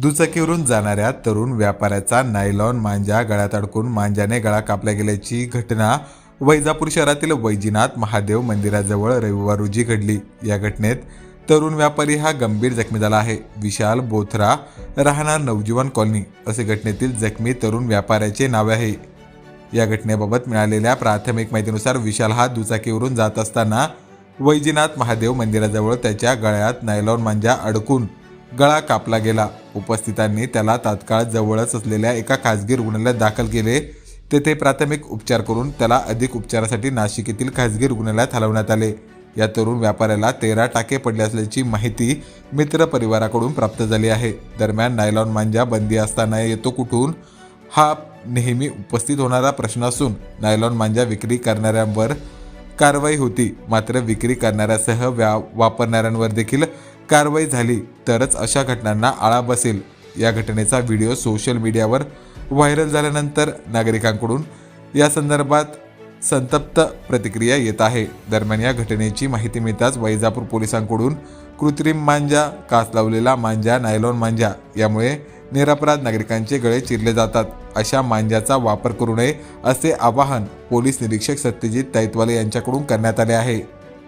दुचाकीवरून जाणाऱ्या तरुण व्यापाऱ्याचा नायलॉन मांजा गळ्यात अडकून मांजाने गळा कापला गेल्याची घटना वैजापूर शहरातील वैजीनाथ महादेव मंदिराजवळ रविवार रोजी घडली. या घटनेत तरुण व्यापारी हा गंभीर जखमी झाला आहे. विशाल बोथरा राहणार नवजीवन कॉलनी असे घटनेतील जखमी तरुण व्यापाऱ्याचे नाव आहे. या घटनेबाबत मिळालेल्या प्राथमिक माहितीनुसार विशाल हा दुचाकीवरून जात असताना वैजीनाथ महादेव मंदिराजवळ त्याच्या गळ्यात नायलॉन मांजा अडकून गळा कापला गेला. उपस्थितांनी त्याला तात्काळ जवळच असलेल्या एका खासगी रुग्णालयात दाखल केले. तेथे प्राथमिक उपचार करून त्याला अधिक उपचारासाठी नाशिक येथील खासगी रुग्णालयात हलवण्यात आले. या तरुण व्यापाऱ्याला तेरा टाके पडले असल्याची माहिती मित्र परिवाराकडून प्राप्त झाली आहे. दरम्यान नायलॉन मांजा बंदी असताना येतो कुठून? हा नेहमी उपस्थित होणारा प्रश्न असून नायलॉन मांजा विक्री करणाऱ्यांवर कारवाई होती. मात्र विक्री करणाऱ्यासह व्या वापरणाऱ्यांवर देखील कारवाई झाली तरच अशा घटनांना आळा बसेल. या घटनेचा व्हिडिओ सोशल मीडियावर व्हायरल झाल्यानंतर नागरिकांकडून या संदर्भात संतप्त प्रतिक्रिया येत आहे. दरम्यान या घटनेची माहिती मिळताच वैजापूर पोलिसांकडून कृत्रिम मांजा कास लावलेला मांजा नायलॉन मांजा यामुळे निरपराध नागरिकांचे गळे चिरले जातात. अशा मांजाचा वापर करू नये असे आवाहन पोलीस निरीक्षक सत्यजित दैतवाले यांच्याकडून करण्यात आले आहे.